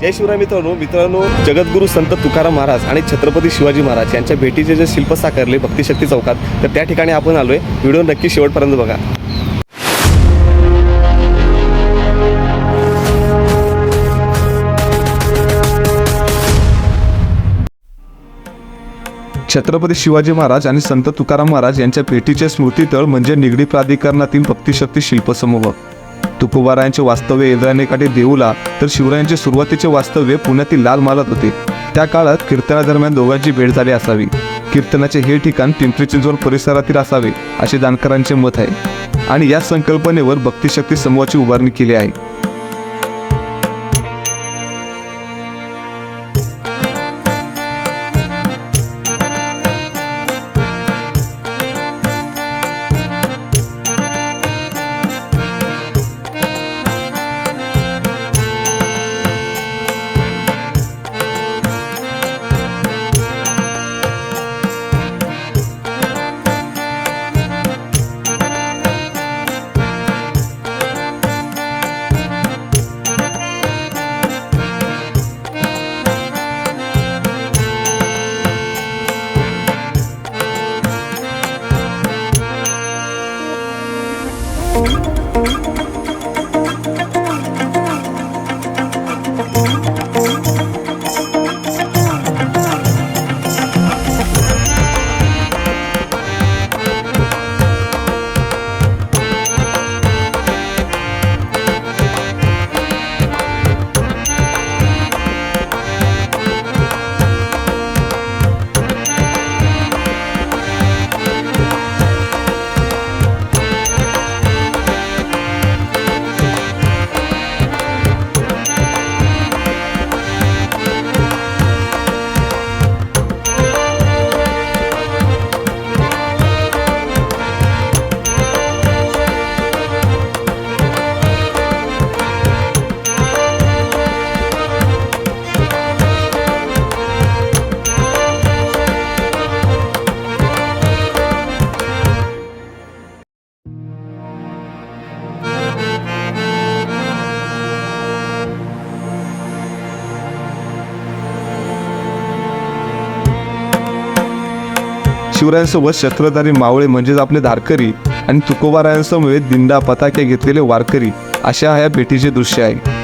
जय शिवराय मित्रांनो मित्रांनो जगद्गुरू संत तुकाराम महाराज आणि छत्रपती शिवाजी महाराज यांच्या भेटीचे जे शिल्प साकारले भक्तिशक्ती चौकात तर त्या ठिकाणी आपण आलोय. व्हिडिओ नक्की शेवटपर्यंत बघा. छत्रपती शिवाजी महाराज आणि संत तुकाराम महाराज यांच्या भेटीचे स्मृतीतळ म्हणजे निगडी प्राधिकरणातील भक्तिशक्ती शिल्पसमूह. तुकोबारायांचे वास्तव्य इंद्रायणीकाठी देऊला तर शिवरायांचे सुरुवातीचे वास्तव्य पुण्यातील लाल मालात होते. त्या काळात कीर्तनादरम्यान दोघांची भेट झाली असावी. कीर्तनाचे हे ठिकाण पिंपरी चिंचवड परिसरातील असावे असे जाणकारांचे मत आहे. आणि या संकल्पनेवर भक्तिशक्ती समूहाची उभारणी केली आहे. शिवरायांसोबत शस्त्रधारी मावळे म्हणजेच आपले धारकरी आणि तुकोबारायांसमवेत दिंडा पताके घेतलेले वारकरी अशा ह्या भेटीचे दृश्य आहे.